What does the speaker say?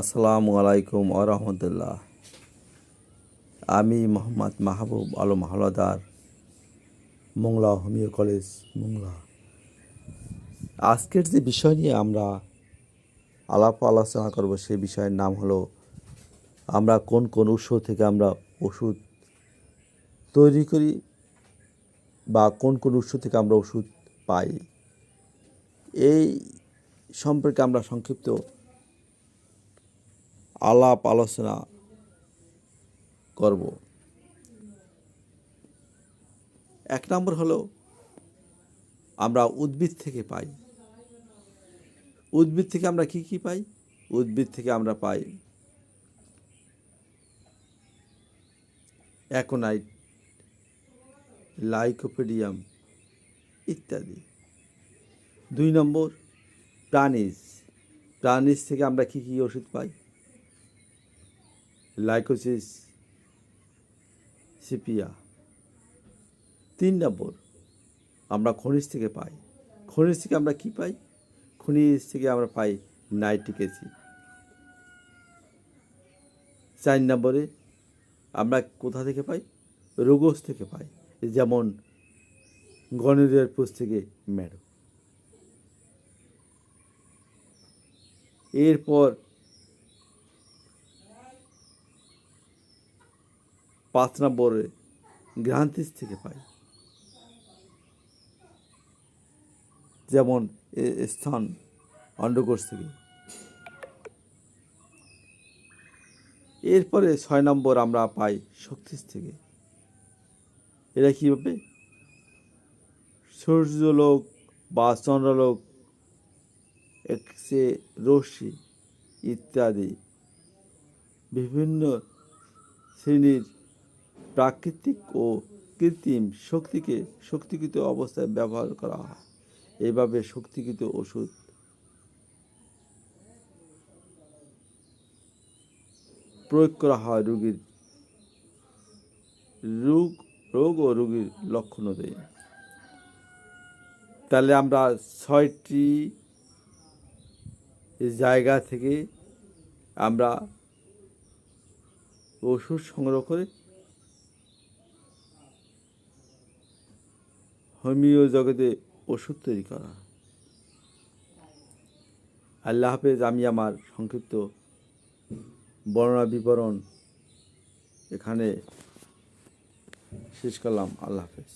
আসসালামু আলাইকুম আরহামতুল্লাহ আমি মোহাম্মদ মাহবুব আলম হাওলাদার, মোংলা হোমিও কলেজ, মোংলা। আজকের যে বিষয় নিয়ে আমরা আলাপ আলোচনা করব সেই বিষয়ের নাম হলো, আমরা কোন কোন উৎস থেকে আমরা ওষুধ তৈরি করি বা কোন কোন উৎস থেকে আমরা ওষুধ পাই। এই সম্পর্কে আমরা সংক্ষিপ্ত আলাপ আলোচনা করব। এক নম্বর হলো, আমরা উদ্ভিদ থেকে পাই। উদ্ভিদ থেকে আমরা কি কি পাই? উদ্ভিদ থেকে আমরা পাই অ্যাকোনাইট লাইকোপেডিয়াম ইত্যাদি। দুই নম্বর, প্রাণীজ। প্রাণীজ থেকে আমরা কি কি ওষুধ পাই? লাইকোসিস, সিপিয়া, তিন নম্বর, আমরা খনিজ থেকে পাই। খনিজ থেকে আমরা কি পাই? খনিজ থেকে আমরা পাই নাইট্রিক অ্যাসিড। চার নম্বরে, আমরা কোথা থেকে পাই? রোগস থেকে পাই, যেমন গণেরিয়ার পুষ থেকে ম্যাডো এরপর পাঁচ নম্বরে গ্রান্তিস থেকে পাই। যেমন এ- স্থান অন্ডকোষ থেকে। এরপরে ছয় নম্বর আমরা পাই শক্তিস থেকে। এরা কীভাবে? সূর্যলোক বা চন্দ্রলোক, এক্সে রশ্মি ইত্যাদি বিভিন্ন শ্রেণির প্রাকৃতিক ও কৃত্রিম শক্তিকে শক্তিকৃত অবস্থায় ব্যবহার করা হয়। এইভাবে শক্তিকৃত ওষুধ প্রয়োগ করা হয় রোগীর রোগ রোগ ও রোগীর লক্ষণ দেয় তাহলে আমরা ছয়টি জায়গা থেকে আমরা ওষুধ সংগ্রহ করে হোমিও জগতে ওষুধ তৈরি করা। আল্লাহ হাফেজ, আমি আমার সংক্ষিপ্ত বর্ণনা, বিবরণ এখানে শেষ করলাম আল্লাহ হাফেজ